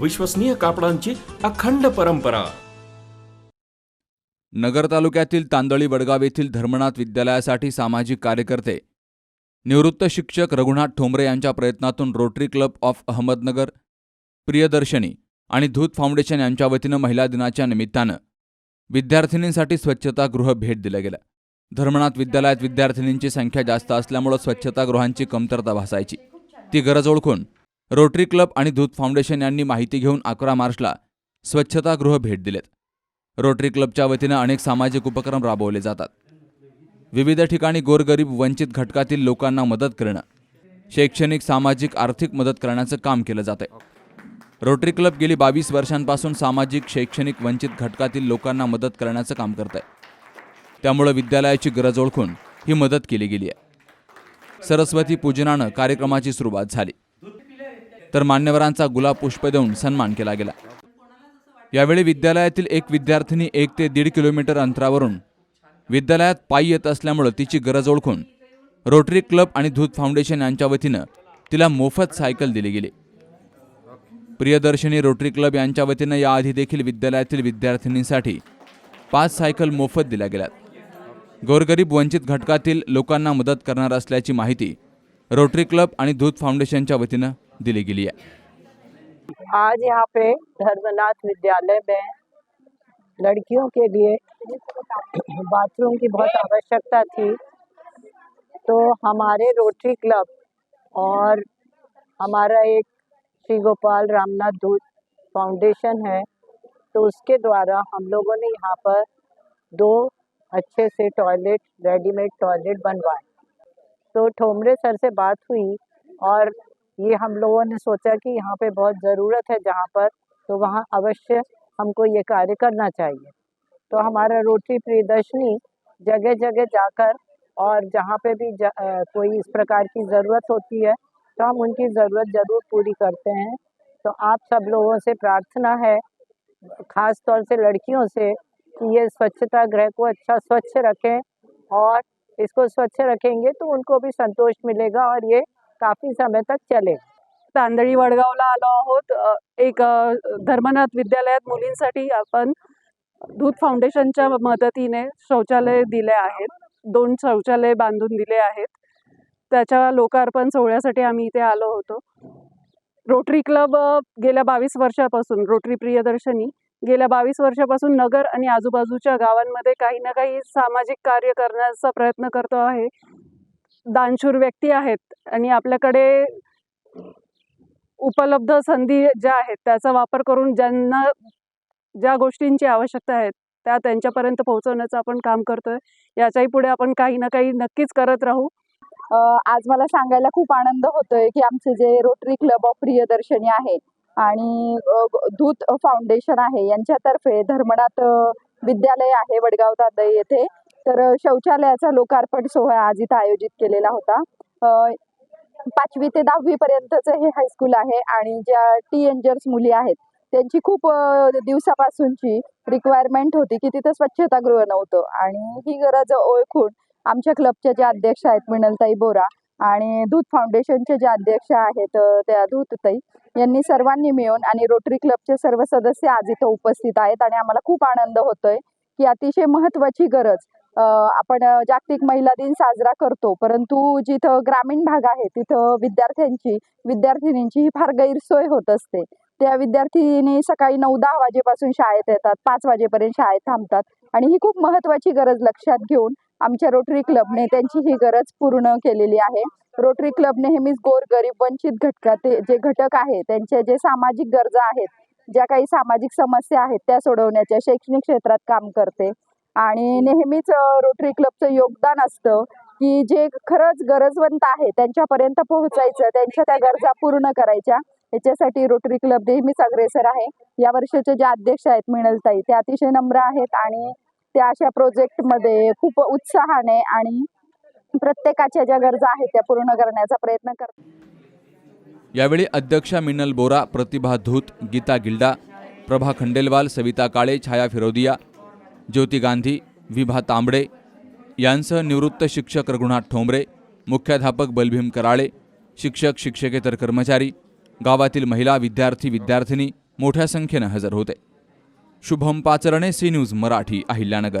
विश्वसनीय कापडांची अखंड परंपरा. नगर तालुक्यातील तांदळी वडगाव येथील धर्मनाथ विद्यालयासाठी सामाजिक कार्यकर्ते निवृत्त शिक्षक रघुनाथ ठोंबरे यांच्या प्रयत्नातून rotary club of Ahmednagar Priyadarshini आणि धूत फाउंडेशन यांच्या वतीनं महिला दिनाच्या निमित्तानं विद्यार्थिनींसाठी स्वच्छतागृह भेट दिलं गेलं धर्मनाथ विद्यालयात विद्यार्थिनींची संख्या जास्त असल्यामुळं स्वच्छतागृहांची कमतरता भासायची. ती गरज ओळखून रोटरी क्लब आणि धूत फाउंडेशन यांनी माहिती घेऊन अकरा मार्चला स्वच्छतागृह भेट दिलेत. रोटरी क्लबच्या वतीनं अनेक सामाजिक उपक्रम राबवले जातात. विविध ठिकाणी गोरगरीब वंचित घटकातील लोकांना मदत करणं शैक्षणिक सामाजिक आर्थिक मदत करण्याचं काम केलं जातं रोटरी क्लब गेली बावीस वर्षांपासून सामाजिक शैक्षणिक वंचित घटकातील लोकांना मदत करण्याचं काम करत आहे त्यामुळं विद्यालयाची गरज ओळखून ही मदत केली गेली आहे सरस्वती पूजनानं कार्यक्रमाची सुरुवात झाली. तर मान्यवरांचा गुलाब पुष्प देऊन सन्मान केला गेला. यावेळी विद्यालयातील एक विद्यार्थिनी एक ते दीड किलोमीटर अंतरावरून विद्यालयात पायी येत असल्यामुळं तिची गरज ओळखून रोटरी क्लब आणि धूत फाउंडेशन यांच्या वतीनं तिला मोफत सायकल दिली गेली. प्रियदर्शनी रोटरी क्लब यांच्या वतीनं याआधी देखील विद्यालयातील विद्यार्थिनींसाठी पाच सायकल मोफत दिल्या गेल्यात. गोरगरीब वंचित घटकातील लोकांना मदत करणार असल्याची माहिती रोटरी क्लब आणि धूत फाउंडेशनच्या वतीनं दिली गेली आज यहाँ पे धर्मनाथ विद्यालय में लड़कियों के लिए बाथरूम की बहुत आवश्यकता थी। तो हमारे रोटरी क्लब और हमारा एक श्री गोपाल रामनाथ दूत फाउंडेशन है तो उसके द्वारा हम लोगों ने यहाँ पर दो अच्छे से टॉयलेट, रेडीमेड टॉयलेट बनवाए। तो ठोमरे सर से बात हुई और ये हम लोगों ने सोचा कि यहाँ पे बहुत ज़रूरत है जहाँ पर तो वहाँ अवश्य हमको ये कार्य करना चाहिए। तो हमारा रोटरी प्रियदर्शनी जगह जगह जाकर और जहाँ पे भी ज, अ, कोई इस प्रकार की ज़रूरत होती है तो हम उनकी ज़रूरत ज़रूर पूरी करते हैं। तो आप सब लोगों से प्रार्थना है खास तौर से लड़कियों से कि ये स्वच्छता गृह को अच्छा स्वच्छ रखें और इसको स्वच्छ रखेंगे तो उनको भी संतोष मिलेगा और ये काफ़ी समय तक चले. तांदळी वडगावला आलो आहोत. एक धर्मनाथ विद्यालयात मुलींसाठी आपण दूध फाउंडेशनच्या मदतीने शौचालय दिले आहेत. दोन शौचालय बांधून दिले आहेत. त्याच्या लोकार्पण सोहळ्यासाठी आम्ही इथे आलो होतो. रोटरी क्लब गेल्या बावीस वर्षापासून रोटरी प्रियदर्शनी गेल्या बावीस वर्षापासून नगर आणि आजूबाजूच्या गावांमध्ये काही ना काही सामाजिक कार्य करण्याचा प्रयत्न करतो आहे. दानशूर व्यक्ती आहेत आणि आपल्याकडे उपलब्ध संधी ज्या आहेत त्याचा वापर करून ज्यांना ज्या गोष्टींची आवश्यकता आहे त्या त्यांच्यापर्यंत पोहोचवण्याचं आपण काम करतोय. याच्याही पुढे आपण काही ना काही नक्कीच करत राहू. आज मला सांगायला खूप आनंद होतोय की आमचे जे रोटरी क्लब ऑफ प्रियदर्शनी आहे आणि दूत धूत फाउंडेशन आहे यांच्यातर्फे धर्मनाथ विद्यालय आहे वडगाव दादई येथे. तर शौचालयाचा लोकार्पण सोहळा आज इथं आयोजित केलेला होता. पाचवी ते दहावी पर्यंतचं हे हायस्कूल आहे आणि ज्या टीएंजर्स मुली आहेत त्यांची खूप दिवसापासूनची रिक्वायरमेंट होती की तिथं स्वच्छतागृह नव्हतं. आणि ही गरज ओळखून आमच्या क्लबच्या ज्या अध्यक्ष आहेत मिनलताई बोरा आणि दूध फाउंडेशनचे जे अध्यक्ष आहेत त्या धूतताई यांनी सर्वांनी मिळून आणि रोटरी क्लबचे सर्व सदस्य आज इथं उपस्थित आहेत आणि आम्हाला खूप आनंद होतोय की अतिशय महत्वाची गरज आपण जागतिक महिला दिन साजरा करतो. परंतु जिथं ग्रामीण भाग आहे तिथं विद्यार्थ्यांची विद्यार्थिनींची ही फार गैरसोय होत असते. त्या विद्यार्थिनी सकाळी नऊ दहा वाजेपासून शाळेत येतात पाच वाजेपर्यंत शाळेत थांबतात. आणि ही खूप महत्त्वाची गरज लक्षात घेऊन आमच्या रोटरी क्लबने त्यांची ही गरज पूर्ण केलेली आहे. रोटरी क्लब नेहमीच गोरगरीब वंचित घटकाचे जे घटक आहे त्यांच्या जे सामाजिक गरजा आहेत ज्या काही सामाजिक समस्या आहेत त्या सोडवण्याच्या शैक्षणिक क्षेत्रात काम करते. आणि नेहमीच रोटरी क्लबचं योगदान असतं की जे खरंच गरजवंत आहे त्यांच्यापर्यंत पोहोचायचं त्यांच्या त्या गरजा पूर्ण करायच्या. याच्यासाठी रोटरी क्लब नेहमीच अग्रेसर आहे. या वर्षाचे जे अध्यक्ष आहेत मिनलताई ते अतिशय नम्र आहेत आणि त्या अशा प्रोजेक्टमध्ये खूप उत्साहाने आणि प्रत्येकाच्या ज्या गरजा आहेत त्या पूर्ण करण्याचा प्रयत्न करतात. यावेळी अध्यक्षा मिनल बोरा प्रतिभा धूत गीता गिल्डा प्रभा खंडेलवाल सविता काळे छाया फिरोदिया ज्योती गांधी विभा तांबडे यांसह निवृत्त शिक्षक रघुनाथ ठोंबरे मुख्याध्यापक बलभीम कराळे शिक्षक शिक्षकेतर कर्मचारी गावातील महिला विद्यार्थी विद्यार्थिनी मोठ्या संख्येनं हजर होते. Shubham Pacharne C news Marathi Ahilyanagar.